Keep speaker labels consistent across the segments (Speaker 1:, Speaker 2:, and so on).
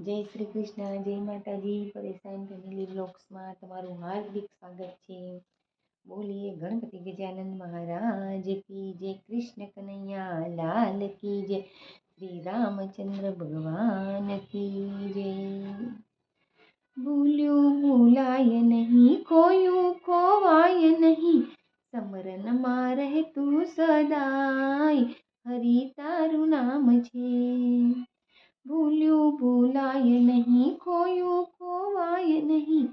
Speaker 1: જય શ્રી કૃષ્ણ, જય માતાજી. પરેશાન ફેમિલી બ્લોગ્સમાં તમારું હાર્દિક સ્વાગત છે. બોલીએ ગણપતિ ગજાનંદ મહારાજ કી જય, કૃષ્ણ કનૈયા, લાલ કી જય, શ્રી રામચંદ્ર ભગવાન કી જય. ભૂલ્યું ભૂલાય નહીં, ખોયું ખોવાય નહીં. સમરનમાં રહેતું સદાય. હરી તારું નામ છે. ભૂલ્યું, ભૂલાય નહીં, ખોયું, ખોવાય નહીં.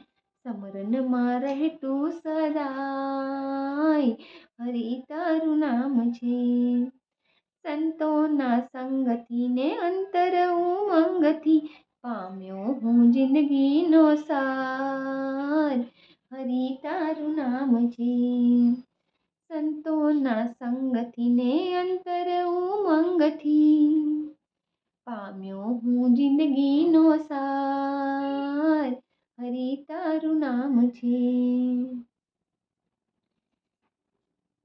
Speaker 1: સમરનમાં રહેતું સદાય, હરી તારું નામ છે. સંતોના સંગતીને અંતર ઉમંગથી, પામ્યો હું જિંદગીનો સાર, હરી તારું નામ છે. સંતોના સંગતીને અંતર ઉમંગથી પામ્યો હું જિંદગીનો સાર હરી તારું નામ છે.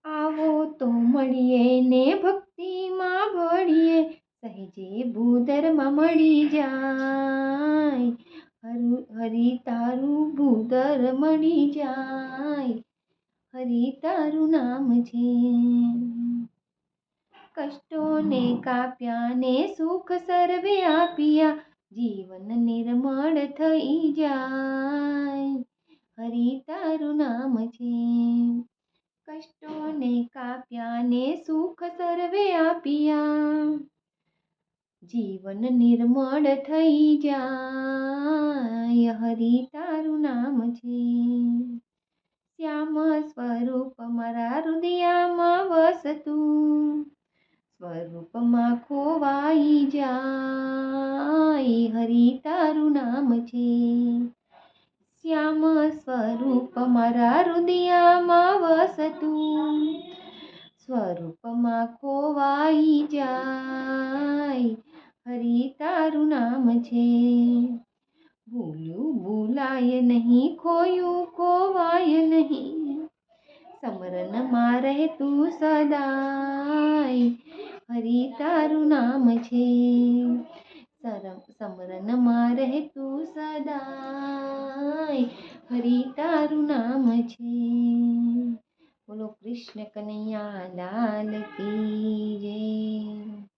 Speaker 1: આવો તો મળીએ ને ભક્તિમાં ભળીએ. સહેજે ભૂદરમાં મળી જાય. હરિ તારું ભૂદર મળી જાય. હરી તારું નામ છે. કષ્ટોને કાપ્યા ને સુખ સર્વે આપ્યા જીવન નિર્મળ થઈ જાય હરી તારું નામ છે કષ્ટોને કાપ્યા ને સુખ સર્વે આપ્યા જીવન નિર્મળ થઈ જાય હરી તારું નામ છે શ્યામ સ્વરૂપ મારા હૃદયામાં વસતું સ્વરૂપમાં ખોવાઈ જાય, હરિ તારું નામ છે. શ્યામ સ્વરૂપ મારા હૃદયામાં વસતું સ્વરૂપમાં ખોવાઈ જાય, હરિ તારું નામ છે. ભૂલ્યું ભૂલાય નહીં, ખોયું ખોવાય નહીં. સમરનમાં રહેતું સદાય. હરી તારું નામ છે. સમરનમાં રહેતું સદાય. હરી તારું નામ છે. બોલો કૃષ્ણ કનૈયા લાલ કી જય.